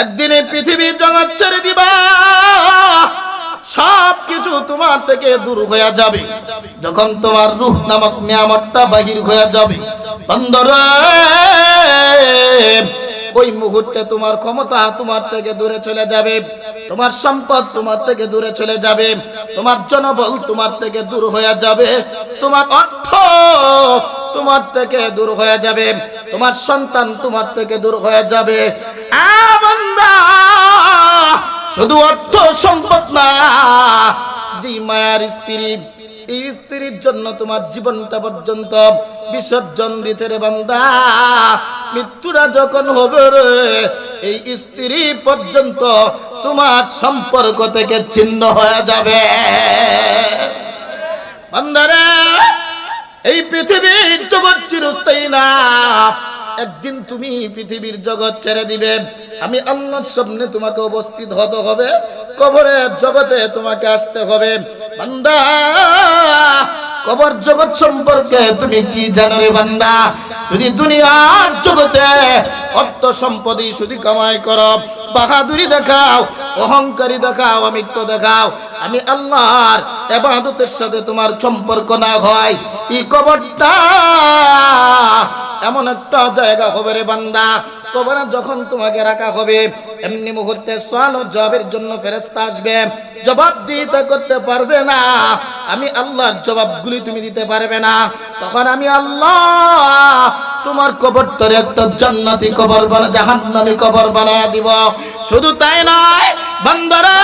একদিন পৃথিবীর জগৎ ছেড়ে দিবা। সব কিছু তোমার থেকে দূর হয়ে যাবে। যখন তোমার রূহ নামক নিয়ামতটা বাহির হয়ে যাবে। বন্দরে ওই মুহূর্তে তোমার ক্ষমতা তোমার থেকে দূরে চলে যাবে। তোমার সম্পদ তোমার থেকে দূরে চলে যাবে। তোমার জনবল তোমার থেকে দূর হয়ে যাবে। তোমার অর্থ তোমার থেকে দূর হয়ে যাবে। তোমার সন্তান তোমার থেকে দূর হয়ে যাবে। আ বান্দা শুধু অর্থ সম্পদ না যে মায়ার স্ত্রী, এই স্ত্রীর জন্য তোমার জীবনটা পর্যন্ত বিসর্জন দিতে রে বান্দা। মৃত্যুরা যখন হবে রে, এই স্ত্রী পর্যন্ত তোমার সম্পর্ক থেকে ছিন্ন হয়ে যাবে। বান্দারা এই পৃথিবীর জগৎ চিরস্থায়ী না। একদিন তুমি পৃথিবীর জগৎ ছেড়ে দিবে। আমি আল্লাহর সামনে তোমাকে উপস্থিত হতে হবে। কবরের জগতে তোমাকে আসতে হবে। বান্দা, কবর জগৎ সম্পর্কে তুমি কি জানো রে বান্দা? যদি দুনিয়ার জগতে অর্থ সম্পদই শুধু কামাই করো, বাহাদুরি দেখাও, অহংকারী দেখাও, অমিত্য দেখাও, আমি আল্লাহর এবাদতের সাথে তোমার সম্পর্ক না হয় এই কবরটা এমন একটা জায়গা হবে রে বান্দা। কবরে যখন তোমাকে রাখা হবে, এমনি মুহূর্তে সোয়াল ও জবাবের জন্য ফেরেস্তা আসবে। জবাব দিতে করতে পারবে না। আমি আল্লাহর জবাবগুলি তুমি দিতে পারবে না। তখন আমি আল্লাহ তোমার কবরটারে একটা জান্নাতি কবর বানা, জাহান্নামী কবর বানায় দিব। শুধু তাই নয়, বান্দারা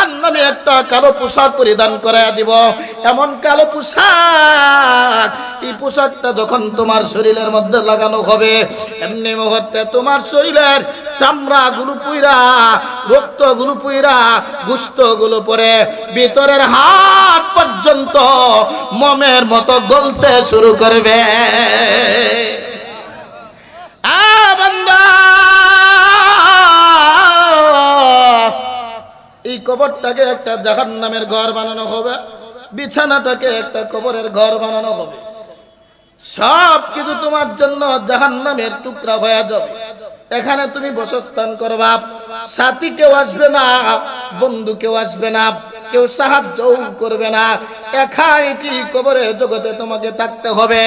জাহান নামে একটা কালো পোশাক পরিধান করায় দিব। এমন কালো পোশাক, এই পোশাকটা যখন তোমার শরীরের মধ্যে লাগানো হবে, এমনি মুহূর্তে তোমার শরীরের চামড়া গুলো পুইরা রক্তগুলো পুইরা গুস্তগুলো পরে ভিতরের হাত পর্যন্ত মমের মতো গলতে শুরু করবে। আ বান্দা! এই কবরটাকে একটা জাহান নামের ঘর বানানো হবে, বিছানাটাকে একটা কবরের ঘর বানানো হবে। সব কিছু তোমার জন্য জাহান নামের টুকরা হয়ে যাবে। এখানে তুমি বসস্থান করবা সাথী কেউ আসবে না, বন্ধু কেউ আসবে না, কেউ সাহায্য করবে না। একা একই কবরের জগতে তোমাকে থাকতে হবে?